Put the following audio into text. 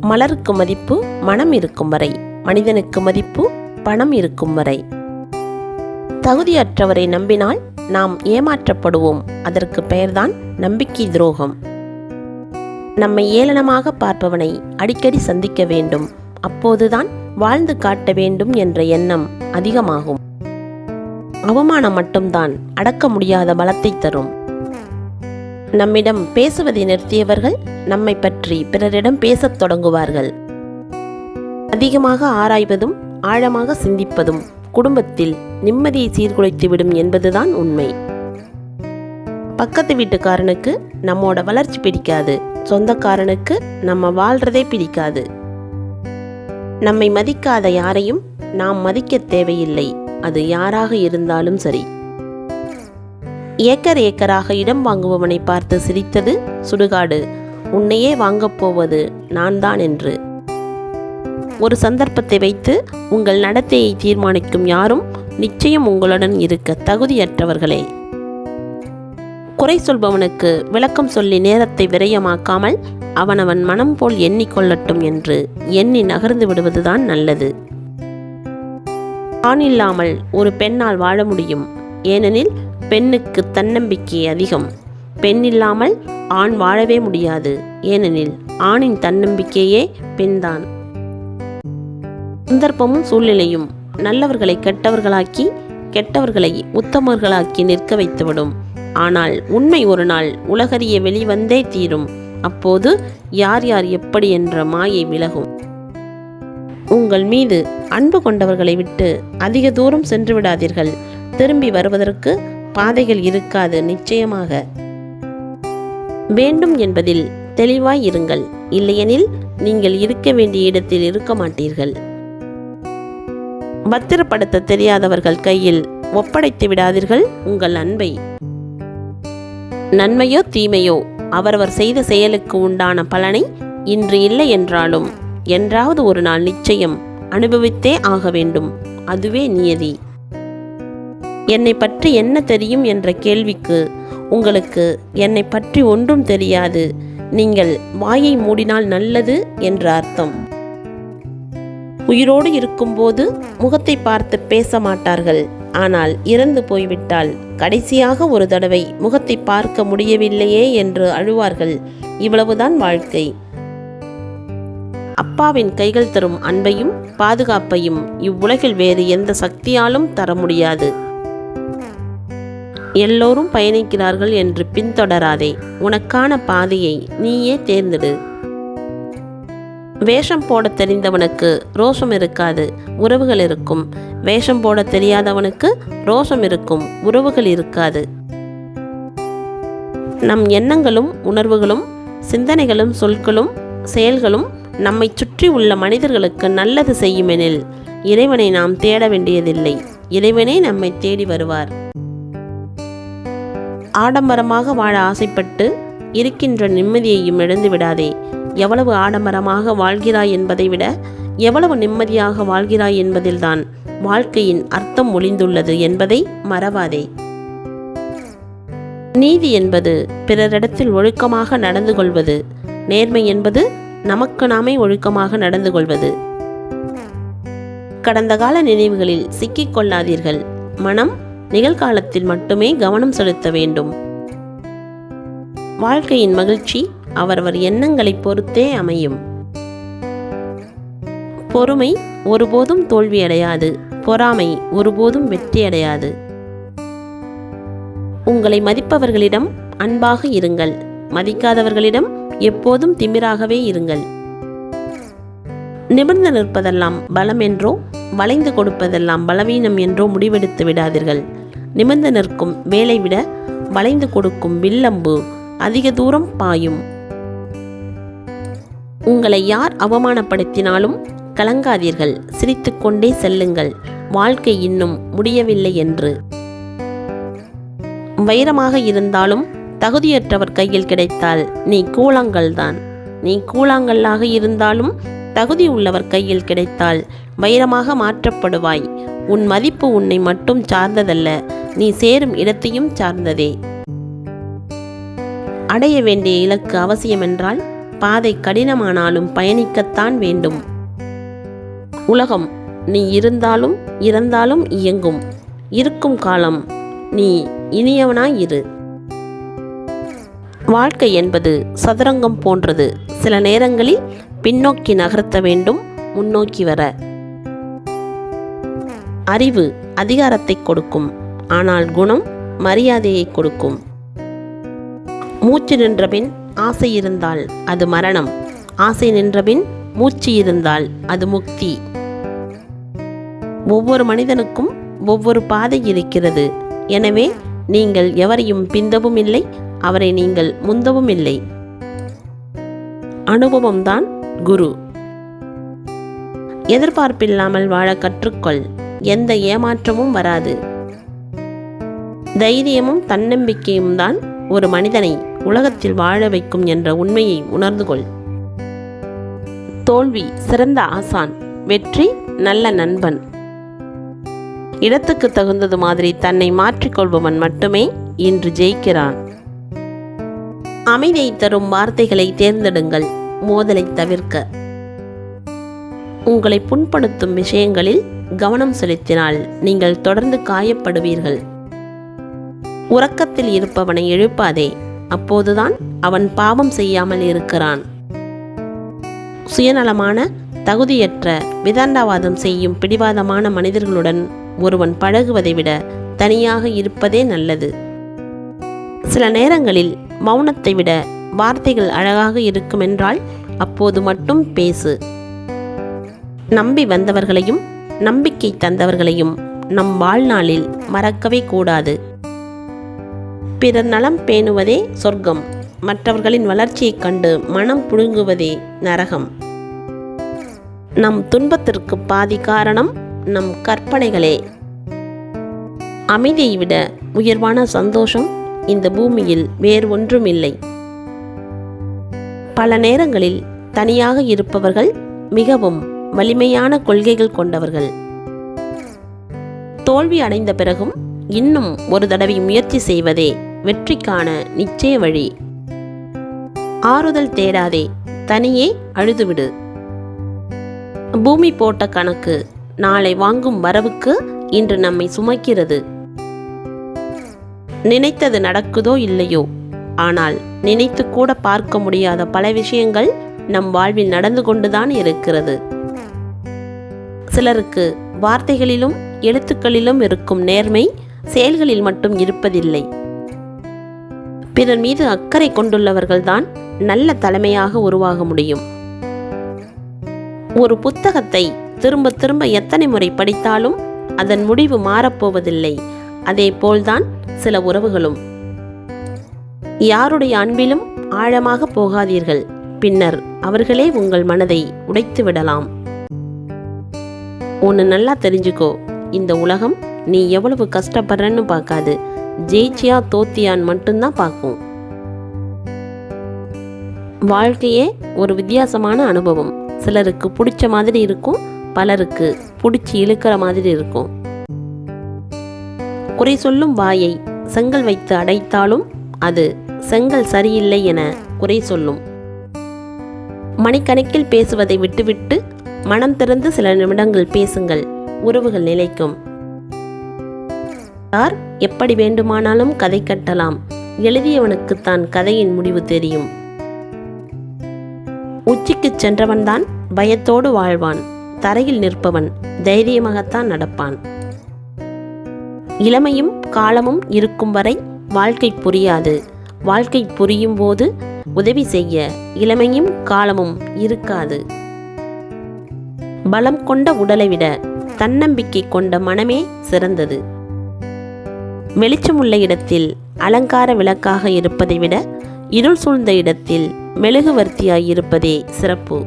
மலருக்கு மதிப்பு மனம் இருக்கும் வரை மனிதனுக்கு மதிப்பு பணம் இருக்கும் வரை. தகுதியற்றவரை நம்பினால் நாம் ஏமாற்றப்படுவோம். அதற்கு பெயர்தான் நம்பிக்கை துரோகம். நம்மை ஏளனமாக பார்ப்பவனை அடிக்கடி சந்திக்க வேண்டும். அப்போதுதான் வாழ்ந்து காட்ட வேண்டும் என்ற எண்ணம் அதிகமாகும். அவமானம் மட்டும்தான் அடக்க முடியாத பலத்தை தரும். நம்மிடம் பேசுவதை நிறுத்தியவர்கள் நம்மை பற்றி பிறரிடம் பேசத் தொடங்குவார்கள். அதிகமாக ஆராய்வதும் ஆழமாக சிந்திப்பதும் குடும்பத்தில் நிம்மதியை சீர்குலைத்துவிடும் என்பதுதான் உண்மை. பக்கத்து வீட்டுக்காரனுக்கு நம்மோட வளர்ச்சி பிடிக்காது சொந்தக்காரனுக்கு நம்ம வாழ்றதே பிடிக்காது. நம்மை மதிக்காத யாரையும் நாம் மதிக்க தேவையில்லை அது யாராக இருந்தாலும் சரி. ஏக்கர் ஏக்கராக இடம் வாங்குபவனை பார்த்து சிரித்தது சுடுகாடு உன்னையே வாங்கப் போவது நான் தான் என்று. ஒரு சந்தர்ப்பத்தை வைத்து உங்கள் நடத்தையை தீர்மானிக்கும் யாரும் நிச்சயம் உங்களுடன் இருக்க தகுதியற்றவர்களே. குறை சொல்பவனுக்கு விளக்கம் சொல்லி நேரத்தை விரயமாக்காமல் அவனவன் மனம் போல் எண்ணிக்கொள்ளட்டும் என்று எண்ணி நகர்ந்து விடுவதுதான் நல்லது. ஆண் இல்லாமல் ஒரு பெண்ணால் வாழ முடியும். ஏனெனில் பெண்ணுக்கு தன்னம்பிக்கை அதிகம். பெண் இல்லாமல் ஆண் வாழவே முடியாது. ஏனெனில் ஆணின் தன்னம்பிக்கையே பெண்தான். சந்தர்ப்பமும் சூழ்நிலையும் நல்லவர்களை கெட்டவர்களாக்கி கெட்டவர்களை உத்தமர்களாக்கி நிற்க வைத்துவிடும். ஆனால் உண்மை ஒரு நாள் உலகறிய வெளிவந்தே தீரும். அப்போது யார் யார் எப்படி என்ற மாயை விலகும். உங்கள் மீது அன்பு கொண்டவர்களை விட்டு அதிக தூரம் சென்று விடாதீர்கள். திரும்பி வருவதற்கு பாதைகள் இருக்காது நிச்சயமாக. வேண்டும் என்பதில் தெளிவாய் இருங்கள். இல்லையெனில் நீங்கள் இருக்க வேண்டிய இடத்தில் இருக்க மாட்டீர்கள். பத்திரப்படுத்த தெரியாதவர்கள் கையில் ஒப்படைத்து விடாதீர்கள் உங்கள் அன்பை நன்மையோ தீமையோ அவரவர் செய்த செயலுக்கு உண்டான பலனை இன்று இல்லை என்றாலும் என்றாவது ஒரு நாள் நிச்சயம் அனுபவித்தே ஆக வேண்டும். அதுவே நியதி. என்னை பற்றி என்ன தெரியும் என்ற கேள்விக்கு உங்களுக்கு என்னை பற்றி ஒன்றும் தெரியாது. நீங்கள் வாயை மூடினால் நல்லது என்ற அர்த்தம். உயிரோடு இருக்கும்போது முகத்தை பார்த்து பேச மாட்டார்கள். ஆனால் இறந்து போய்விட்டால் கடைசியாக ஒரு தடவை முகத்தை பார்க்க முடியவில்லையே என்று அழுவார்கள். இவ்வளவுதான் வாழ்க்கை. அப்பாவின் கைகள் தரும் அன்பையும் பாதுகாப்பையும் இவ்வுலகில் வேறு எந்த சக்தியாலும் தர முடியாது. எல்லோரும் பயணிக்கிறார்கள் என்று பின்தொடராதே. உனக்கான பாதையை நீயே தேர்ந்தெடு. வேஷம் போட தெரிந்தவனுக்கு ரோஷம் இருக்காது உறவுகள் இருக்கும். வேஷம் போட தெரியாதவனுக்கு ரோஷம் இருக்கும் உறவுகள் இருக்காது. நம் எண்ணங்களும் உணர்வுகளும் சிந்தனைகளும் சொற்களும் செயல்களும் நம்மை சுற்றி உள்ள மனிதர்களுக்கு நல்லது செய்யுமெனில் இறைவனை நாம் தேட வேண்டியதில்லை. இறைவனே நம்மை தேடி வருவார். ஆடம்பரமாக வாழ ஆசைப்பட்டு இருக்கின்ற நிம்மதியையும் இழந்து விடாதே. எவ்வளவு ஆடம்பரமாக வாழ்கிறாய் என்பதை விட எவ்வளவு நிம்மதியாக வாழ்கிறாய் என்பதில்தான் வாழ்க்கையின் அர்த்தம் ஒளிந்துள்ளது என்பதை மறவாதே. நீதி என்பது பிறரிடத்தில் ஒழுக்கமாக நடந்து கொள்வது. நேர்மை என்பது நமக்கு நாமே ஒழுக்கமாக நடந்து கொள்வது. கடந்த கால நினைவுகளில் சிக்கிக் கொள்ளாதீர்கள். மனம் நிகழ்காலத்தில் மட்டுமே கவனம் செலுத்த வேண்டும். வாழ்க்கையின் மகிழ்ச்சி அவரவர் எண்ணங்களை பொறுத்தே அமையும். பொறுமை ஒருபோதும் தோல்வியடையாது. பொறாமை ஒருபோதும் வெற்றியடையாது. உங்களை மதிப்பவர்களிடம் அன்பாக இருங்கள். மதிக்காதவர்களிடம் எப்போதும் திமிராகவே இருங்கள். நிமிர்ந்து நிற்பதெல்லாம் பலம் என்றோ வளைந்து கொடுப்பதெல்லாம் பலவீனம் என்றோ முடிவெடுத்து விடாதீர்கள். நிமிர்ந்து நிற்கும் வேலை விட வளைந்து கொடுக்கும் வில்லம்பு அதிக தூரம் பாயும். உங்களை யார் அவமானப்படுத்தினாலும் கலங்காதீர்கள். சிரித்துக்கொண்டே செல்லுங்கள். வாழ்க்கை இன்னும் முடியவில்லை என்று. வைரமாக இருந்தாலும் தகுதியற்றவர் கையில் கிடைத்தால் நீ கூழாங்கல்தான். நீ கூழாங்கல்லாக இருந்தாலும் தகுதி உள்ளவர் கையில் கிடைத்தால் வைரமாக மாற்றப்படுவாய். உன் மதிப்பு உன்னை மட்டும் சார்ந்ததல்ல. நீ சேரும் இடத்தையும் சார்ந்ததே. அடைய வேண்டிய இலக்கு அவசியமென்றால் பாதை கடினமானாலும் பயணிக்கத்தான் வேண்டும். உலகம் நீ இருந்தாலும் இறந்தாலும் இயங்கும். இருக்கும் காலம் நீ இனியவனாய் இரு. வாழ்க்கை என்பது சதுரங்கம் போன்றது. சில நேரங்களில் பின்னோக்கி நகர்த்த வேண்டும் முன்னோக்கி வர. அறிவு அதிகாரத்தை கொடுக்கும். ஆனால் குணம் மரியாதையை கொடுக்கும். மூச்சு நின்றபின் ஆசை இருந்தால் அது மரணம். ஆசை நின்றபின் மூச்சு இருந்தால் அது முக்தி. ஒவ்வொரு மனிதனுக்கும் ஒவ்வொரு பாதை இருக்கிறது. எனவே நீங்கள் எவரையும் பிந்தவும் இல்லை அவரை நீங்கள் முந்தவும் இல்லை. அனுபவம்தான் குரு. எதிர்பார்ப்பில்லாமல் வாழ கற்றுக்கொள். எந்த ஏமாற்றமும் வராது. தைரியமும் தன்னம்பிக்கையும் தான் ஒரு மனிதனை உலகத்தில் வாழ வைக்கும் என்ற உண்மையை உணர்ந்து கொள் தோல்வி சிறந்த ஆசான் வெற்றி நல்ல நண்பன். இடத்துக்கு தகுந்தது மாதிரி தன்னை மாற்றிக்கொள்பவன் மட்டுமே இன்று ஜெயிக்கிறான். அமைதியை தரும் வார்த்தைகளை தேர்ந்தெடுங்கள் மோதலை தவிர்க்க. உங்களை புண்படுத்தும் விஷயங்களில் கவனம் செலுத்தினால் நீங்கள் தொடர்ந்து காயப்படுவீர்கள். உறக்கத்தில் இருப்பவனை எழுப்பாதே. அப்போதுதான் அவன் பாவம் செய்யாமல் இருக்கிறான். சுயநலமான தகுதியற்ற விதண்டாவாதம் செய்யும் பிடிவாதமான மனிதர்களுடன் ஒருவன் பழகுவதை விட தனியாக இருப்பதே நல்லது. சில நேரங்களில் மௌனத்தை விட வார்த்தைகள் அழகாக இருக்குமென்றால் அப்போது மட்டும் பேசு. நம்பி வந்தவர்களையும் நம்பிக்கை தந்தவர்களையும் நம் வாழ்நாளில் மறக்கவே கூடாது. பிறர் நலம் பேணுவதே சொர்க்கம். மற்றவர்களின் வளர்ச்சியைக் கண்டு மனம் புழுங்குவதே நரகம். நம் துன்பத்திற்கு பாதி காரணம் நம் கற்பனைகளே. அமைதியை விட உயர்வான சந்தோஷம் இந்த பூமியில் வேறு ஒன்றும் இல்லை பல நேரங்களில் தனியாக இருப்பவர்கள் மிகவும் வலிமையான கொள்கைகள் கொண்டவர்கள். தோல்வி அடைந்த பிறகும் இன்னும் ஒரு தடவை முயற்சி செய்வதே வெற்றிக்கான நிச்சய வழி. ஆறுதல் தேடாதே தனியே அழுதுவிடு. பூமி போட்ட கணக்கு நாளை வாங்கும் வரவுக்கு இன்று நம்மை சுமக்கிறது. நினைத்தது நடக்குதோ இல்லையோ? ஆனால் நினைத்து கூட பார்க்க முடியாத பல விஷயங்கள் நம் வாழ்வில் நடந்து கொண்டுதான் இருக்கிறது. சிலருக்கு வார்த்தைகளிலும் எழுத்துக்களிலும் இருக்கும் நேர்மை செயல்களில் மட்டும் இருப்பதில்லை. பிறர் மீது அக்கறை கொண்டுள்ளவர்கள்தான் நல்ல தலைமையாக உருவாக முடியும். ஒரு புத்தகத்தை திரும்ப திரும்ப எத்தனை முறை படித்தாலும் அதன் முடிவு மாறப்போவதில்லை. அதே போல்தான் சில உறவுகளும். யாருடைய அன்பிலும் ஆழமாக போகாதீர்கள். பின்னர் அவர்களே உங்கள் மனதை உடைத்து விடலாம். ஒன்று நல்லா தெரிஞ்சுக்கோ. இந்த உலகம் நீ எவ்வளவு கஷ்டப்படுறன்னு பார்க்காது. ஜெயிச்சியா தோத்தியான்னு மட்டும்தான் பார்க்கும். வாழ்க்கையே ஒரு வித்தியாசமான அனுபவம். சிலருக்கு பிடிச்ச மாதிரி இருக்கும் பலருக்கு பிடிச்சி இழுக்கிற மாதிரி இருக்கும். குறை சொல்லும் வாயை செங்கல் வைத்து அடைத்தாலும் அது செங்கல் சரியில்லை என குறை சொல்லும். மணிக்கணக்கில் பேசுவதை விட்டுவிட்டு மனம் திறந்து சில நிமிடங்கள் பேசுங்கள் உறவுகள் நிலைக்கும். யார் எப்படி வேண்டுமானாலும் கதை கட்டலாம். எழுதியவனுக்குத்தான் கதையின் முடிவு தெரியும். உச்சிக்குச் சென்றவன்தான் பயத்தோடு வாழ்வான். தரையில் நிற்பவன் தைரியமாகத்தான் நடப்பான். இளமையும் காலமும் இருக்கும் வரை வாழ்க்கை புரியாது. வாழ்க்கை புரியும் போது உதவி செய்ய இளமையும் காலமும் இருக்காது. பலம் கொண்ட உடலை விட தன்னம்பிக்கை கொண்ட மனமே சிறந்தது. வெளிச்சமுள்ள இடத்தில் அலங்கார விளக்காக இருப்பதை விட இருள் சூழ்ந்த இடத்தில் மெழுகுவர்த்தியாய் இருப்பதே சிறப்பு.